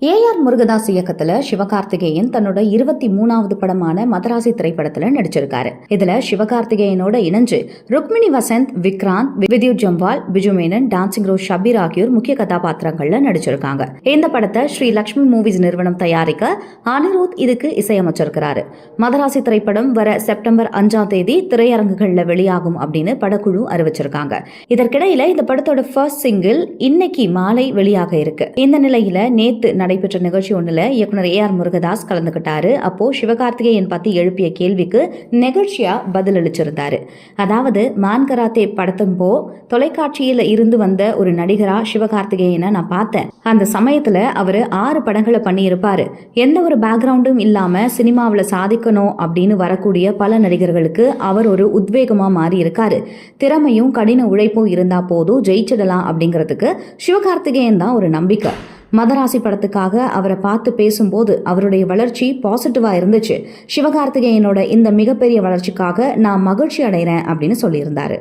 AR Murugadoss இயக்கத்துல சிவகார்த்திகேயன் தன்னோட இருபத்தி மூணாவது படமான மதராசி திரைப்படத்துல நடிச்சிருக்காரு. இதுல சிவகார்த்திகேயனோட இணைஞ்சு ருக்மிணி வசந்த் விக்ராந்த் வித்யுத் ஜம்வால் பிஜு மேனன் டான்சிங் ரோஸ் ஷபீர் ஆகியோர் முக்கிய கதாபாத்திரங்கள்ல நடிச்சிருக்காங்க. இந்த படத்தை ஸ்ரீ லக்ஷ்மி மூவிஸ் நிறுவனம் தயாரிக்க அனிருத் இதுக்கு இசையமைச்சிருக்கிறாரு. மதராசி திரைப்படம் வர செப்டம்பர் அஞ்சாம் தேதி திரையரங்குகள்ல வெளியாகும் அப்படின்னு படக்குழு அறிவிச்சிருக்காங்க. இதற்கிடையில இந்த படத்தோட ஃபர்ஸ்ட் சிங்கிள் இன்னைக்கு மாலை வெளியாக இருக்கு. இந்த நிலையில நேத்து நடைபெற்ற நிகழ்ச்சி ஒன்றில் இயக்குனர் ஏ ஆர் முருகதாஸ் கலந்துகிட்டாரு. அப்போ சிவகார்த்திகேயன் பத்தி எழுப்பிய கேள்விக்கு நெகழ்ச்சியா பதிலளிச்சிருந்தாரு அதாவது மான் கராத்தே படத்தம்போ தொலைக்காட்சியில இருந்து வந்த ஒரு நடிகரா சிவகார்த்திகேயனை நான் பார்த்தேன். அந்த சமயத்துல அவர் ஆறு படங்களை பண்ணியிருப்பாரு. எந்த ஒரு பேக்ரவுண்டும் இல்லாம சினிமாவில் சாதிக்கணும் அப்படின்னு வரக்கூடிய பல நடிகர்களுக்கு அவர் ஒரு உத்வேகமா மாறி இருக்காரு திறமையும் கடின உழைப்பும் இருந்தா போதும் ஜெயிச்சிடலாம் அப்படிங்கிறதுக்கு சிவகார்த்திகேயன் தான் ஒரு நம்பிக்கை. மதராசி படத்துக்காக அவரை பார்த்து பேசும்போது அவருடைய வளர்ச்சி பாசிட்டிவாக இருந்துச்சு. சிவகார்த்திகேயனோட இந்த மிகப்பெரிய வளர்ச்சிக்காக நான் மகிழ்ச்சி அடைகிறேன் அப்படின்னு சொல்லியிருந்தாரு.